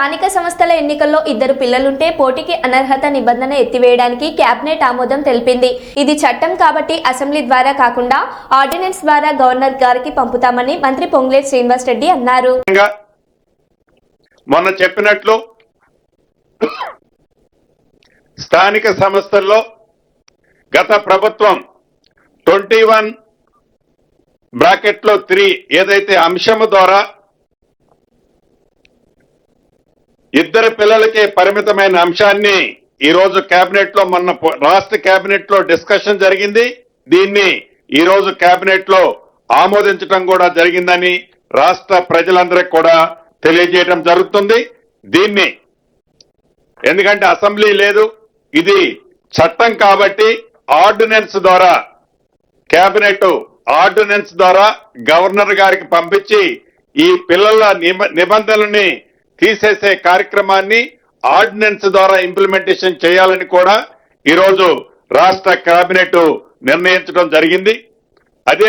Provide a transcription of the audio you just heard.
స్థానిక సంస్థల ఎన్నికల్లో ఇద్దరు పిల్లలుంటే పోటీకి అనర్హత నిబంధన ఎత్తివేయడానికి కేబినెట్ ఆమోదం తెలిపింది. ఇది చట్టం కాబట్టి అసెంబ్లీ ద్వారా కాకుండా ఆర్డినెన్స్ ద్వారా గవర్నర్ గారికి పంపుతామని మంత్రి పొంగులేటి శ్రీనివాస్ రెడ్డి అన్నారు. మొన్న చెప్పినట్లు స్థానిక సంస్థల్లో గత ప్రభుత్వం ట్వంటీ వన్ బ్రాకెట్లో త్రీ ఏదైతే అంశము ద్వారా ఇద్దరు పిల్లలకే పరిమితమైన అంశాన్ని ఈ రోజు కేబినెట్లో మొన్న రాష్ట్ర కేబినెట్లో డిస్కషన్ జరిగింది. దీన్ని ఈ రోజు కేబినెట్లో ఆమోదించడం కూడా జరిగిందని రాష్ట్ర ప్రజలందరికీ కూడా తెలియజేయడం జరుగుతుంది. దీన్ని ఎందుకంటే అసెంబ్లీ లేదు. ఇది చట్టం కాబట్టి ఆర్డినెన్స్ ద్వారా కేబినెట్ ఆర్డినెన్స్ ద్వారా గవర్నర్ గారికి పంపించి ఈ పిల్లల నిబంధనల్ని తీసేసే కార్యక్రమాన్ని ఆర్డినెన్స్ ద్వారా ఇంప్లిమెంటేషన్ చేయాలని కూడా ఈరోజు రాష్ట్ర కేబినెట్ నిర్ణయించడం జరిగింది. అదే